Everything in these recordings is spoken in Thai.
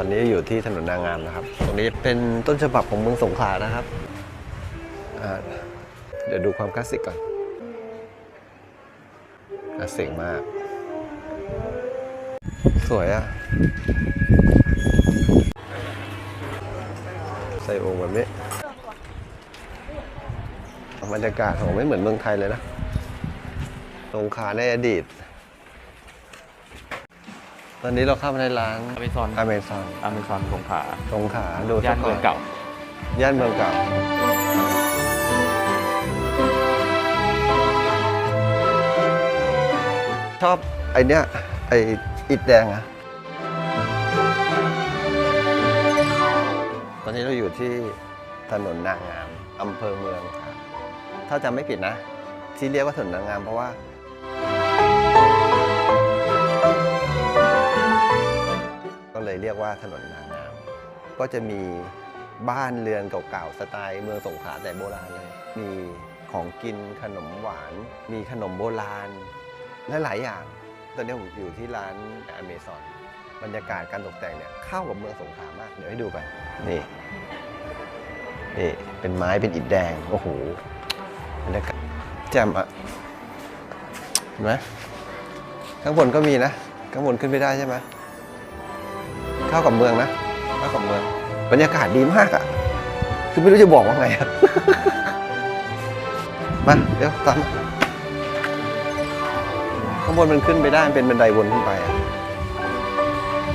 ตอนนี้อยู่ที่ถนนนางงามนะครับ ตรงนี้เป็นต้นฉบับของเมืองสงขลานะครับ เดี๋ยวดูความคลาสสิกก่อน คลาสสิกมาก สวยอะใส่องค์แบบนี้บรรยากาศของไม่เหมือนเมืองไทยเลยนะสงขลาในอดีต ตอนนี้เราเข้ามาในร้านอเมซอนอเมซอนอเมซอนสงขลาสงขลาดูย่านเมืองเก่า ย่านเมืองเก่า ชอบไอเนี้ยไออิดแดงอะตอนนี้เราอยู่ที่ถนนนางงามอำเภอเมืองครับถ้าจำไม่ผิดนะ ที่เรียกว่าถนนนางงามเพราะว่า ก็เลยเรียกว่าถนนนางงามก็จะมีบ้านเรือนเก่าๆสไตล์เมืองสงขลาแต่โบราณเลย มีของกินขนมหวาน มีขนมโบราณ และหลายอย่าง ตอนนี้ผมอยู่ที่ร้านอเมซอนบรรยากาศการตกแต่งเนี่ยเข้ากับเมืองสงขลามาก เดี๋ยวให้ดูกัน นี่ นี่เป็นไม้เป็นอิฐแดง โอ้โหบรรยากาศแจ่มอะเห็นไหมข้างบนก็มีนะ ข้างบนขึ้นไปได้ใช่ไหม เข้ากับเมืองนะเข้ากับเมือง บรรยากาศดีมากอะ่ะ คือไม่รู้จะบอกว่าไงอะมาเดี๋ยวตามข้างบนมันขึ้นไปได้เป็นบันไดวนขึ้นไปอะ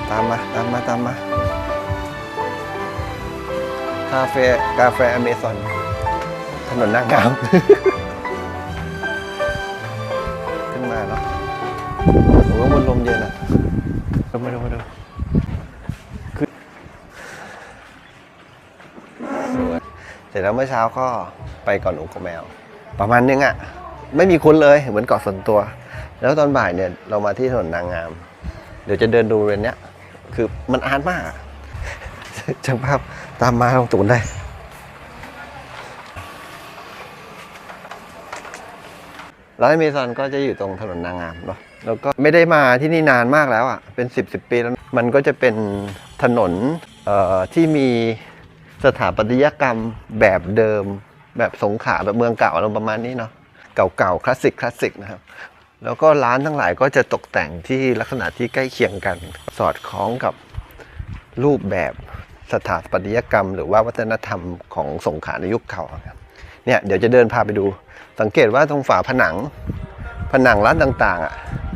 ตามมาตามมาตามมาคาเฟ่กาแฟอเมซอนถนนนางงามขึ้นมาเนาะโอ้โหข้างบนลมเย็นอะมาดูมาดูวยเสร็จ แล้วเมื่อเช้าก็ไปเก่อนหนูกับแมว ประมาณนึงอะ่ะ ไม่มีคนเลยเหมือนเกาะส่วนตัว แล้วตอนบ่ายเนี่ยเรามาที่ถนนนางงาม เดี๋ยวจะเดินดูเรนเนี้ย คือมันอาร์ตมากอะช่างภาพตามมาลงตูนได้ร้านเมซอนก็จะอยู่ตรงถนนนางงามเนาะแล้วก็ไม่ได้มาที่นี่นานมากแล้วอะ่ะเป็น 10บสปีแล้ว มันก็จะเป็นถนนเอ่อที่มี สถาปัตยกรรมแบบเดิม แบบสงขาแบบเมืองเก่าอะไรประมาณนี้เนาะเก่าๆคลาสสิกคลาสสิกนะครับ แล้วก็ร้านทั้งหลายก็จะตกแต่งที่ลักษณะที่ใกล้เคียงกัน สอดคล้องกับรูปแบบสถาปัตยกรรม หรือว่าวัฒนธรรมของสงขลาในยุคเก่าครับเนี่ยเดี๋ยวจะเดินพาไปดู สังเกตว่าตรงฝาผนัง ผนังร้านต่างๆอะ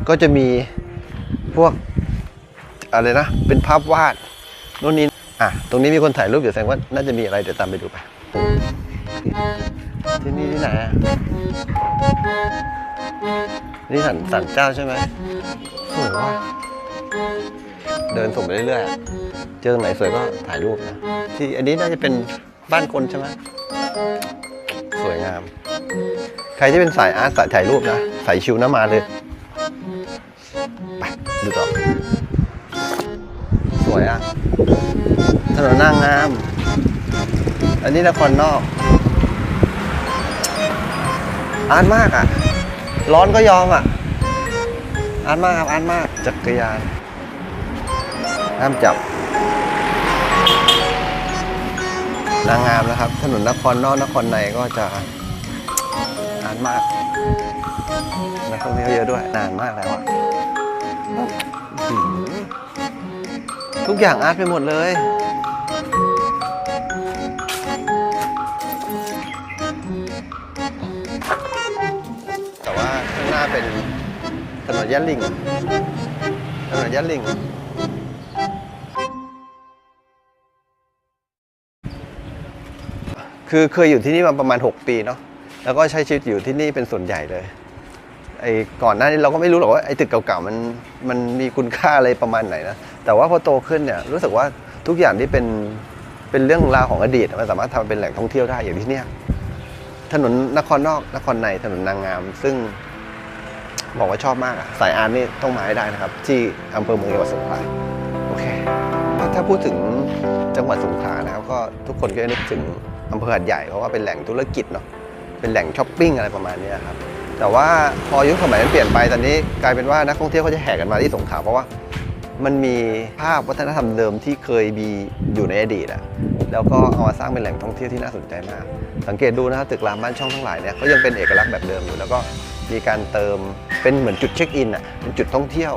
ก็จะมีพวกอะไรนะเป็นภาพวาดโน่นนี่ อะ ตรงนี้มีคนถ่ายรูปอยู่แสดงว่าน่าจะมีอะไรเดี๋ยวตามไปดูไป ที่นี่ที่ไหนอะนี่สันสันเจ้าใช่ไหมสวยว่ะเดินส่งไปเรื่อยๆ เจอตรงไหนสวยก็ถ่ายรูปนะ ที่อันนี้น่าจะเป็นบ้านคนใช่ไหมสวยงาม ใครที่เป็นสายอาร์ตสายถ่ายรูปนะ สายชิวนะมาเลย ไป ดูต่อ วยอะ ถนนนางงาม อันนี้นครนอกอาร์ตมากอะ ร้อนก็ยอมอะอาร์ตมากครับอาร์ตมาก จักรยานห้ามจับ นางงามนะครับ ถนนนครนอกนครในก็จะอาร์ตมากนักท่องเที่ยวเยอะด้วย นานมากแล้วอะ ทุกอย่างอาร์ตไปหมดเลย แต่ว่าข้างหน้าเป็นถนนยะลิงถนนยะลิงคือเคยอยู่ที่นี่มาประมาณ 6 ปีเนาะแล้วก็ใช้ชีวิตอยู่ที่นี่เป็นส่วนใหญ่เลย ไอ้ก่อนหน้านี้เราก็ไม่รู้หรอกว่าไอ้ตึกเก่าๆมันมันมีคุณค่าอะไรประมาณไหนนะแต่ว่าพอโตขึ้นเนี่ยรู้สึกว่าทุกอย่างที่เป็นเป็นเรื่องราวของอดีตมันสามารถทำเป็นแหล่งท่องเที่ยวได้อย่างที่เนี่ยถนนนครนอกนครในถนนนางงาม ซึ่งบอกว่าชอบมากอะสายอาร์ตนี่ต้องมาให้ได้นะครับ ที่อำเภอเมืองจังหวัดสงขลาโอเคถ้าพูดถึงจังหวัดสงขลานะครับก็ทุกคนก็จะนึกถึงอำเภอหาดใหญ่เพราะว่าเป็นแหล่งธุรกิจเนาะเป็นแหล่งช้อปปิ้งอะไรประมาณนี้ครับ แต่ว่าพอยุคสมัยมันเปลี่ยนไปตอนนี้กลายเป็นว่านักท่องเที่ยวเขาจะแห่กันมาที่สงขลาเพราะว่ามันมีภาพวัฒนธรรมเดิมที่เคยมีอยู่ในอดีตอะแล้วก็เอามาสร้างเป็นแหล่งท่องเที่ยวที่น่าสนใจมาก สังเกตดูนะครับตึกรามบ้านช่องทั้งหลายเนี่ยก็ยังเป็นเอกลักษณ์แบบเดิมอยู่ แล้วก็มีการเติมเป็นเหมือนจุดเช็คอินอะเป็นจุดท่องเที่ยว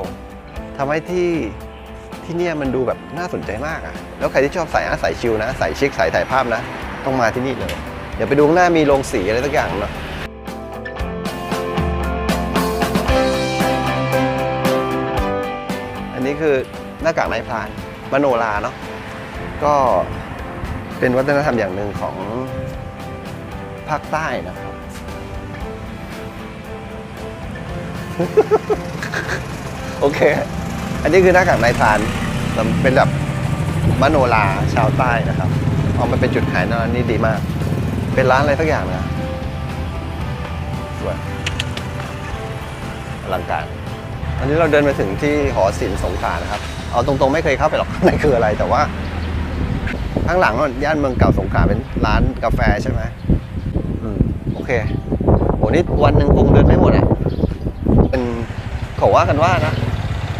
ทำให้ที่ที่เนี่ยมันดูแบบน่าสนใจมากอะแล้วใครที่ชอบสายอาร์ตสายชิลนะสายชิคสายถ่ายภาพนะ ต้องมาที่นี่เลย เดี๋ยวไปดูข้างหน้ามีโรงสีอะไรสักอย่างเนาะ คือหน้ากากนายพรานมโนราเนาะก็เป็นวัฒนธรรมอย่างหนึ่งของภาคใต้นะครับ โอเค อันนี้คือหน้ากากนายพรานเป็นแบบมโนราชาวใต้นะครับเอามาเป็นจุดขายนะนี่ดีมาก เป็นร้านอะไรสักอย่างนะสวยอลังการ อันนี้เราเดินมาถึงที่หอศิลป์สงขลานะครับ เอาตรงๆไม่เคยเข้าไปหรอกข้างในคืออะไรแต่ว่า ข้างหลังนั่นย่านเมืองเก่าสงขลาเป็นร้านกาแฟใช่ไหมอืมโอเคโหนี่วันหนึ่งคงเดินไม่หมดอะเป็นเขาว่ากันว่านะ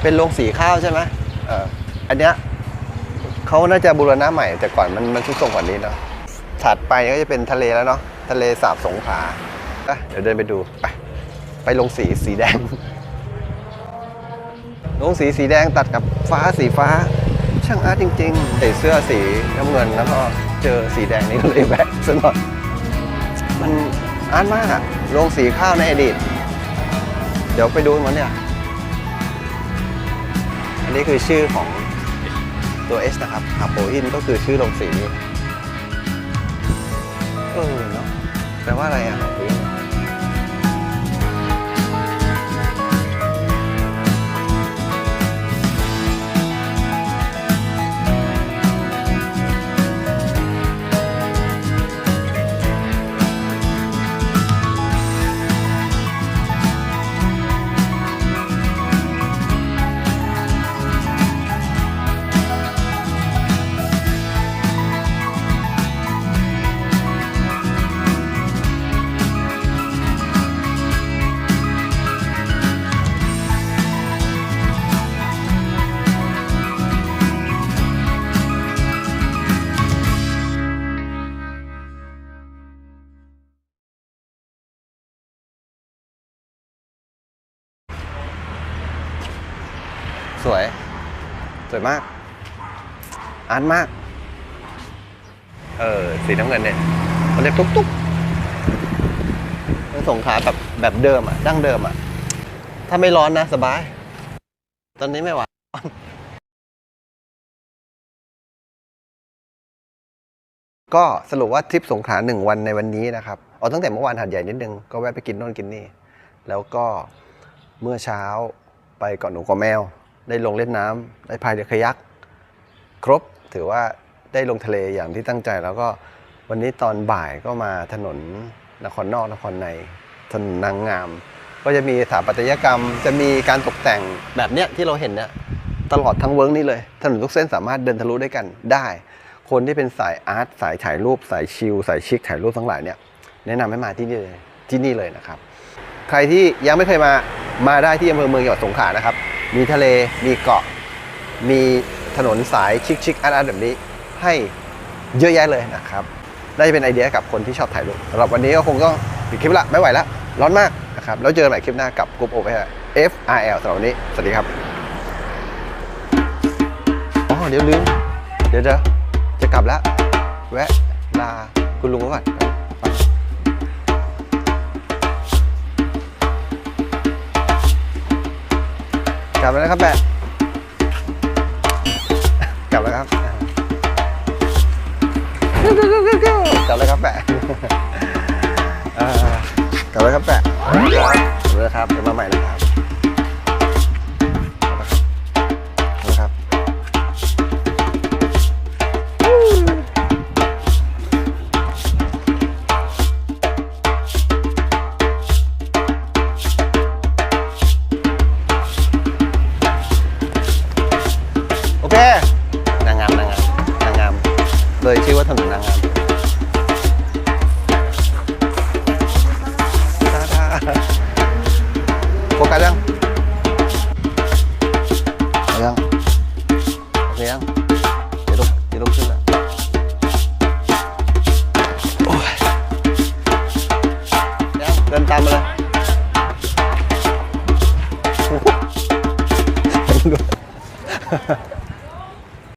เป็นโรงสีข้าวใช่ไหมเอออันเนี้ยเขาน่าจะบูรณะใหม่แต่ก่อนมันมันทุดโทรมกว่านี้เนาะถัดไปก็จะเป็นทะเลแล้วเนาะทะเลสาบสงขลาเดี๋ยวเดินไปดูไปไปลงสีสีแดง ลงสีสีแดงตัดกับฟ้าสีฟ้า ช่างอาร์ตจริง ๆ ใส่เสื้อสีน้ำเงินแล้วก็เจอสีแดงนี่ก็เลยแวะซะหน่อยมันอาร์ตมากอะลงสีข้าวในอดีต เดี๋ยวไปดูมันเนี่ย อันนี้คือชื่อของตัว S นะครับฮาโปอินก็คือชื่อลงสีนี้เออเนาะแปลว่าอะไรอะ สวย สวยมาก อาร์ตมาก เออ สีน้ำเงินเนี่ยเขาเรียกตุ๊กตุ๊กมันสงขลาแบบแบบเดิมอะ ดั้งเดิมอะ ถ้าไม่ร้อนนะสบาย ตอนนี้ไม่ไหวก็สรุปว่าทริปสงขลาหนึ่งวันในวันนี้นะครับ เอาตั้งแต่เมื่อวานหัดใหญ่นิดนึง ก็แวะไปกินโน่นกินนี่ แล้วก็เมื่อเช้าไปเกาะหนูเกาะแมว ได้ลงเล่นน้ำได้พายเรือคายัก ครบถือว่าได้ลงทะเลอย่างที่ตั้งใจ แล้วก็วันนี้ตอนบ่ายก็มาถนนนครนอกนครในถนนนางงาม ก็จะมีสถาปัตยกรรม จะมีการตกแต่งแบบเนี้ยที่เราเห็นเนี่ยตลอดทั้งเวิร์กนี้เลย ถนนทุกเส้นสามารถเดินทะลุด้วยกันได้ คนที่เป็นสายอาร์ตสายถ่ายรูป สายชิลสายชิคถ่ายรูปทั้งหลายเนี่ยแนะนำให้มาที่นี่เลยที่นี่เลยนะครับ ใครที่ยังไม่เคยมามาได้ที่อำเภอเมืองจังหวัดสงขลานะครับ มีทะเลมีเกาะ มีถนนสายชิคชิคอาร์ตอาร์ตแบบนี้ ให้เยอะแยะเลยนะครับน่าจะเป็นไอเดียกับคนที่ชอบถ่ายรูปสำหรับวันนี้ก็คงต้องปิดคลิปละไม่ไหวละร้อนมากนะครับแล้วเจอกันใหม่คลิปหน้ากับกรุ๊ปโอเ F R L สำหรับวันนี้ สวัสดีครับอ๋อเดี๋ยวลืม เดี๋ยวเดี๋ยวจะกลับแล้ว แวะลาคุณลุงก่อน กลับแล้วนะครับแปะกลับแล้วครับกลับแล้วครับแปะกลับแล้วครับแปะกลับแล้วครับเดี๋ยวมาใหม่นะครับ